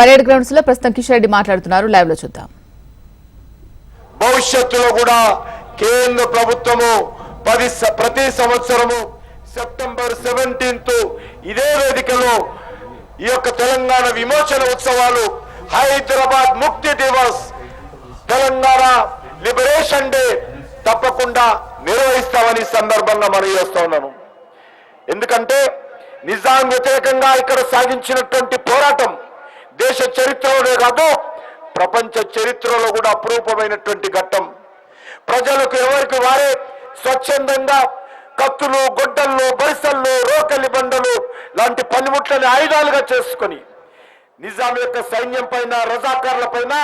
Parade గ్రౌండ్స్లో ప్రస్తుతం కిషన్ రెడ్డి మాట్లాడుతున్నారు. లైవ్లో చూద్దాం. భవిష్యత్తులో కూడా కేంద్ర ప్రభుత్వము పది ప్రతి సంవత్సరము సెప్టెంబర్ సెవెంటీన్త్ ఇదే వేదికలో ఈ యొక్క తెలంగాణ విమోచన ఉత్సవాలు హైదరాబాద్ ముక్తి దివస్ తెలంగాణ లిబరేషన్ డే తప్పకుండా నిర్వహిస్తామని సందర్భంగా మనం చేస్తా ఉన్నాను. ఎందుకంటే నిజాం వ్యతిరేకంగా ఇక్కడ సాగించినటువంటి పోరాటం దేశ చరిత్రలోనే కాదు ప్రపంచ చరిత్రలో కూడా అపురూపమైనటువంటి ఘట్టం. ప్రజలకు ఎవరికి వారే స్వచ్ఛందంగా కత్తులు గొడ్డళ్ళు బరిసళ్ళు రోకలి బండలు లాంటి పనిముట్లని ఆయుధాలుగా చేసుకొని నిజాం యొక్క సైన్యం పైన రజాకార్ల పైన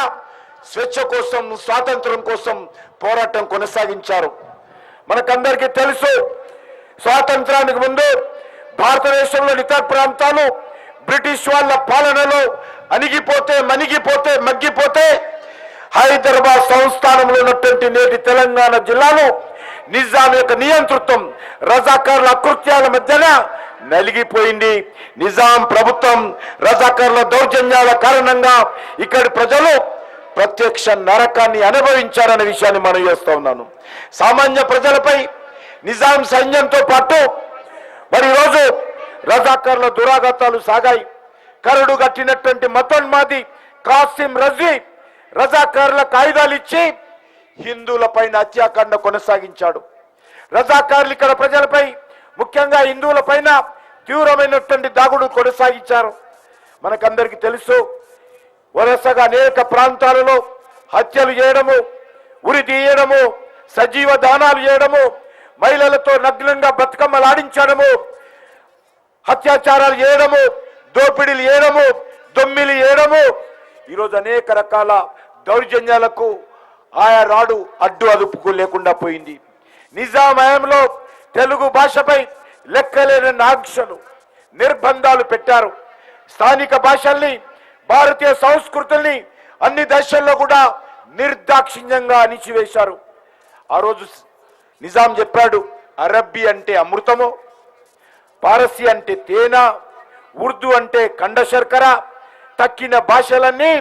స్వేచ్ఛ కోసం స్వాతంత్రం కోసం పోరాటం కొనసాగించారు. మనకందరికీ తెలుసు స్వాతంత్రానికి ముందు భారతదేశంలోని ఇతర ప్రాంతాలు బ్రిటిష్ వాళ్ళ పాలనలో అణిగిపోతే మణిగిపోతే మగ్గిపోతే హైదరాబాద్ సంస్థానంలో ఉన్నటువంటి నేటి తెలంగాణ జిల్లాలో నిజాం యొక్క నియంతృత్వం రజాకారుల అకృత్యాల మధ్యన నలిగిపోయింది. నిజాం ప్రభుత్వం రజాకారుల దౌర్జన్యాల కారణంగా ఇక్కడి ప్రజలు ప్రత్యక్ష నరకాన్ని అనుభవించారనే విషయాన్ని మనం చేస్తూ ఉన్నాను. సామాన్య ప్రజలపై నిజాం సైన్యంతో పాటు మరి ఈరోజు రజాకారుల దురాఘాతాలు సాగాయి. కరడు కట్టినటువంటి మతోన్మాది కాసిం రజీ రజాకారుల కాయిదాలు ఇచ్చి హిందువుల పైన హత్యాకాండ కొనసాగించాడు. రజాకారులు ఇక్కడ ప్రజలపై ముఖ్యంగా హిందువుల పైన తీవ్రమైనటువంటి దాగుడు కొనసాగించారు. మనకందరికీ తెలుసు వరుసగా అనేక ప్రాంతాలలో హత్యలు చేయడము ఉరి తీయడము సజీవ దానాలు చేయడము మహిళలతో నగ్నంగా బతుకమ్మలాడించడము అత్యాచారాలు చేయడము దోపిడీలు చేయడము దొమ్మిలు చేయడము ఈరోజు అనేక రకాల దౌర్జన్యాలకు ఆయా రాడు అడ్డు అదుపుకు లేకుండా పోయింది. నిజామయంలో తెలుగు భాషపై లెక్కలేని ఆంక్షలు నిర్బంధాలు పెట్టారు. స్థానిక భాషల్ని భారతీయ సంస్కృతుల్ని అన్ని దశల్లో కూడా నిర్దాక్షిణ్యంగా అణిచివేశారు. ఆ రోజు నిజాం చెప్పాడు అరబ్బీ అంటే అమృతము పారసీ అంటే తేనె ఉర్దూ అంటే కండ శర్కర తక్కిన భాషలన్నీ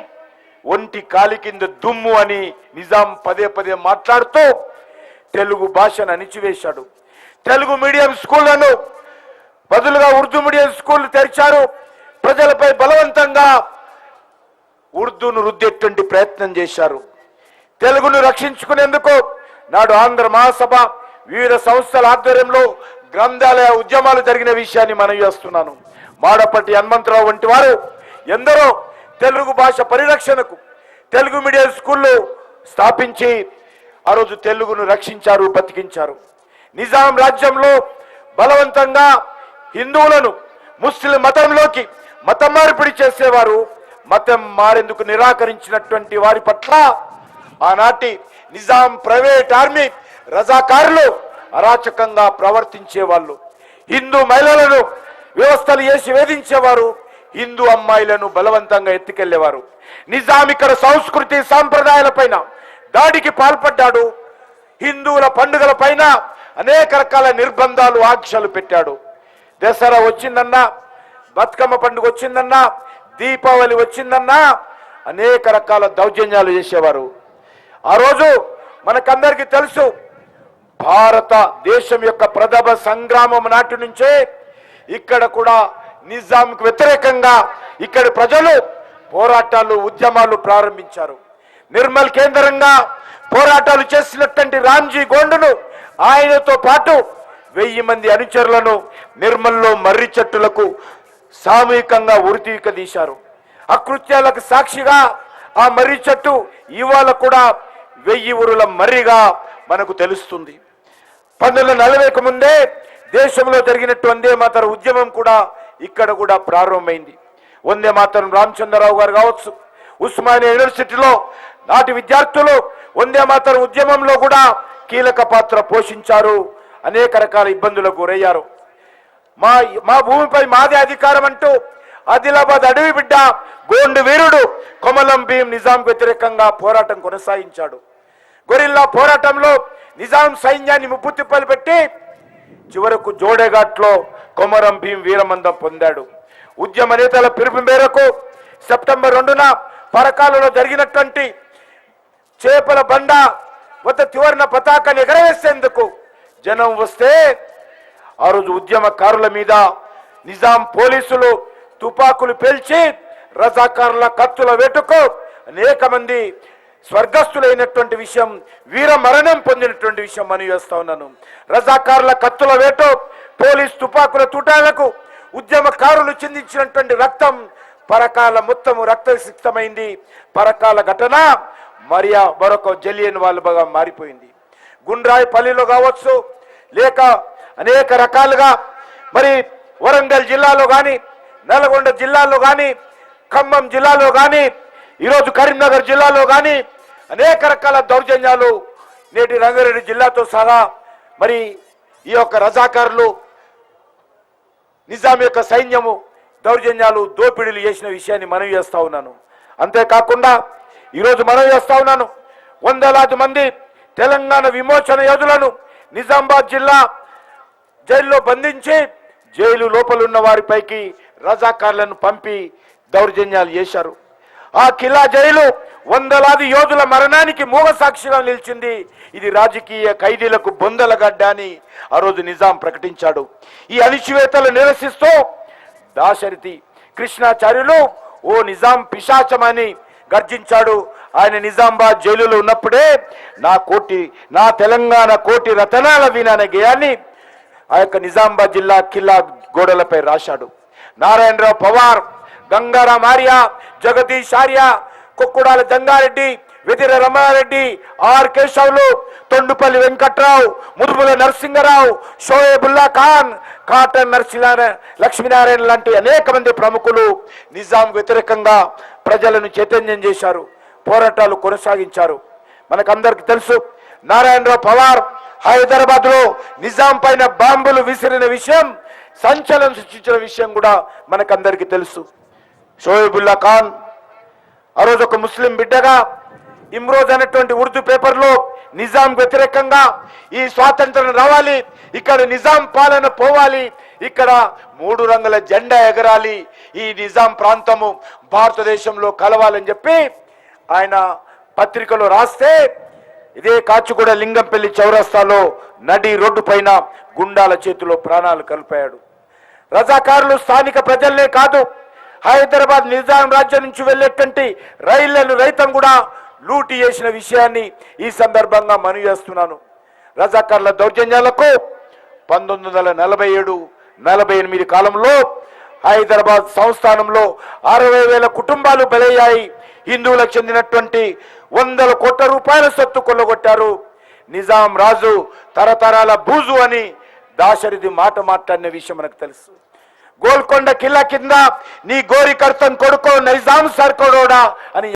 ఒంటి కాలి కింద దుమ్ము అని నిజాం పదే పదే మాట్లాడుతూ తెలుగు భాషను అణిచివేశాడు. తెలుగు మీడియం స్కూళ్ళను బదులుగా ఉర్దూ మీడియం స్కూళ్ళు తెరిచారు. ప్రజలపై బలవంతంగా ఉర్దూను రుద్దేటువంటి ప్రయత్నం చేశారు. తెలుగును రక్షించుకునేందుకు నాడు ఆంధ్ర మహాసభ వివిధ సంస్థల ఆధ్వర్యంలో గ్రంథాలయ ఉద్యమాలు జరిగిన విషయాన్ని మనం చేస్తున్నాను. మాడపట్టి హనుమంతరావు వంటి వారు ఎందరో తెలుగు భాష పరిరక్షణకు తెలుగు మీడియం స్కూళ్ళు స్థాపించి ఆ రోజు తెలుగును రక్షించారు బతికించారు. నిజాం రాజ్యంలో బలవంతంగా హిందువులను ముస్లిం మతంలోకి మతం మార్పిడి చేసేవారు మతం మారేందుకు నిరాకరించినటువంటి వారి పట్ల ఆనాటి నిజాం ప్రైవేట్ ఆర్మీ రజాకారులు అరాచకంగా ప్రవర్తించేవాళ్ళు. హిందూ మహిళలను వ్యవస్థలు చేసి వేధించేవారు హిందూ అమ్మాయిలను బలవంతంగా ఎత్తుకెళ్ళేవారు. నిజాం ఇక్కడ సంస్కృతి సాంప్రదాయాలపైన దాడికి పాల్పడ్డాడు. హిందువుల పండుగల పైన అనేక రకాల నిర్బంధాలు ఆంక్షలు పెట్టాడు. దసరా వచ్చిందన్నా బతుకమ్మ పండుగ వచ్చిందన్నా దీపావళి వచ్చిందన్నా అనేక రకాల దౌర్జన్యాలు చేసేవారు. ఆ రోజు మనకందరికీ తెలుసు భారత దేశం యొక్క ప్రథమ సంగ్రామం నాటి నుంచే ఇక్కడ కూడా నిజాంకు వ్యతిరేకంగా ఇక్కడ ప్రజలు పోరాటాలు ఉద్యమాలు ప్రారంభించారు. నిర్మల్ కేంద్రంగా పోరాటాలు చేసినటువంటి రామ్జీ గోండును ఆయనతో పాటు వెయ్యి మంది అనుచరులను నిర్మల్లో మర్రి చెట్టులకు సామూహికంగా ఉరితీక తీశారు. అకృత్యాలకు సాక్షిగా ఆ మర్రి చెట్టు ఇవాళ కూడా వెయ్యి ఊరుల మర్రిగా మనకు తెలుస్తుంది. పంతొమ్మిది వందల నలభైకి ముందే దేశంలో జరిగినట్టు వందే మాతరం ఉద్యమం కూడా ఇక్కడ కూడా ప్రారంభమైంది. వందే మాతరం రామచంద్రరావు గారు కావచ్చు ఉస్మానియా యూనివర్సిటీలో నాటి విద్యార్థులు వందే మాతరం ఉద్యమంలో కూడా కీలక పాత్ర పోషించారు. అనేక రకాల ఇబ్బందులకు గురయ్యారు. మా మా భూమిపై మాదే అధికారం అంటూ ఆదిలాబాద్ అడవి బిడ్డ గోండు వీరుడు కొమలం భీం నిజాంకు వ్యతిరేకంగా పోరాటం కొనసాగించాడు. గొరిల్లా పోరాటంలో నిజాం సైన్యాన్ని ముప్పు తిప్పలు పెట్టి చివరకు జోడేఘాట్లో కొమరం భీం వీరమందం పొందాడు. ఉద్యమ నేతల పిలుపు మేరకు సెప్టెంబర్ రెండున పరకాలలో జరిగినటువంటి చేపల బండ వద్ద తివర్ణ పతాకాన్ని ఎగరవేసేందుకు జనం వస్తే ఆ రోజు ఉద్యమకారుల మీద నిజాం పోలీసులు తుపాకులు పేల్చి రజాకారుల కత్తుల వేటుకు అనేక మంది స్వర్గస్థులైనటువంటి విషయం వీర మరణం పొందినటువంటి విషయం మనం చేస్తా ఉన్నాను. రజాకారుల కత్తుల వేటు పోలీస్ తుపాకుల తుటాలకు ఉద్యమకారులు చెందించినటువంటి రక్తం పరకాల మొత్తము రక్తసిక్తమైంది. పరకాల ఘటన మరియా మరొక జలియన్ వాళ్ళుగా మారిపోయింది. గుండ్రాయి పల్లిలో కావచ్చు లేక అనేక రకాలుగా మరి వరంగల్ జిల్లాలో కానీ నల్గొండ జిల్లాలో కానీ ఖమ్మం జిల్లాలో కానీ ఈరోజు కరీంనగర్ జిల్లాలో కానీ అనేక రకాల దౌర్జన్యాలు నేటి రంగారెడ్డి జిల్లాతో సహా మరి ఈ యొక్క రజాకారులు నిజాం యొక్క సైన్యము దౌర్జన్యాలు దోపిడీలు చేసిన విషయాన్ని మనవి చేస్తా ఉన్నాను. అంతేకాకుండా ఈరోజు మనవి చేస్తా ఉన్నాను. వందలాది మంది తెలంగాణ విమోచన యోధులను నిజామాబాద్ జిల్లా జైల్లో బంధించి జైలు లోపలున్న వారిపైకి రజాకారులను పంపి దౌర్జన్యాలు చేశారు. ఆ కిలా జైలు వందలాది యోధుల మరణానికి మూగ సాక్షిగా నిలిచింది. ఇది రాజకీయ ఖైదీలకు బొందలగడ్డ అని ఆ రోజు నిజాం ప్రకటించాడు. ఈ అణిచివేతలు నిరసిస్తూ దాశరథి కృష్ణాచార్యులు ఓ నిజాం పిశాచమని గర్జించాడు. ఆయన నిజామాబాద్ జైలులో ఉన్నప్పుడే నా కోటి నా తెలంగాణ కోటి రతనాల వీణ అనే గేయాన్ని ఆ యొక్క నిజామాబాద్ జిల్లా కిల్లా గోడలపై రాశాడు. నారాయణరావు పవార్ గంగారామార్య జగదీష్ ఆర్య కుక్కుడాల జంగారెడ్డి వెదిర రమణారెడ్డి ఆర్ కేశవులు తొండుపల్లి వెంకట్రావు ముదుముల నరసింహరావు షోయబుల్లా ఖాన్ కాటన్ నరసింహారాయణ లక్ష్మీనారాయణ లాంటి అనేక మంది ప్రముఖులు నిజాం వ్యతిరేకంగా ప్రజలను చైతన్యం చేశారు పోరాటాలు కొనసాగించారు. మనకందరికి తెలుసు నారాయణరావు పవార్ హైదరాబాద్లో నిజాం పైన బాంబులు విసిరిన విషయం సంచలనం సృష్టించిన విషయం కూడా మనకందరికీ తెలుసు. షోయబుల్లా ఖాన్ ఆ రోజు ఒక ముస్లిం బిడ్డగా ఇమ్రోజ్ అనేటువంటి ఉర్దూ పేపర్లో నిజాం వ్యతిరేకంగా ఈ స్వాతంత్రం రావాలి ఇక్కడ నిజాం పాలన పోవాలి ఇక్కడ మూడు రంగుల జెండా ఎగరాలి ఈ నిజాం ప్రాంతము భారతదేశంలో కలవాలని చెప్పి ఆయన పత్రికలో రాస్తే ఇదే కాచిగూడ లింగంపల్లి చౌరస్తాలో నడి రోడ్డు పైన గుండాల చేతిలో ప్రాణాలు కలిపాడు. రజాకారులు స్థానిక ప్రజల్నే కాదు హైదరాబాద్ నిజాం రాజ్యం నుంచి వెళ్ళేటువంటి రైళ్ళను రైతం కూడా లూటీ చేసిన విషయాన్ని ఈ సందర్భంగా మనవి చేస్తున్నాను. రజాకార్ల దౌర్జన్యాలకు పంతొమ్మిది వందల నలభై ఏడు నలభై ఎనిమిది కాలంలో హైదరాబాద్ సంస్థానంలో అరవై వేల కుటుంబాలు బలయ్యాయి. హిందువులకు చెందినటువంటి వందల కోట్ల రూపాయల సొత్తు కొల్లగొట్టారు. నిజాం రాజు తరతరాల బూజు అని దాశరథి మాట మాట్లాడిన విషయం మనకు తెలుసు. గోల్కొండ కిల్ల కింద నీ గోరి కొడుకో నైజాం సర్కోడోడా అని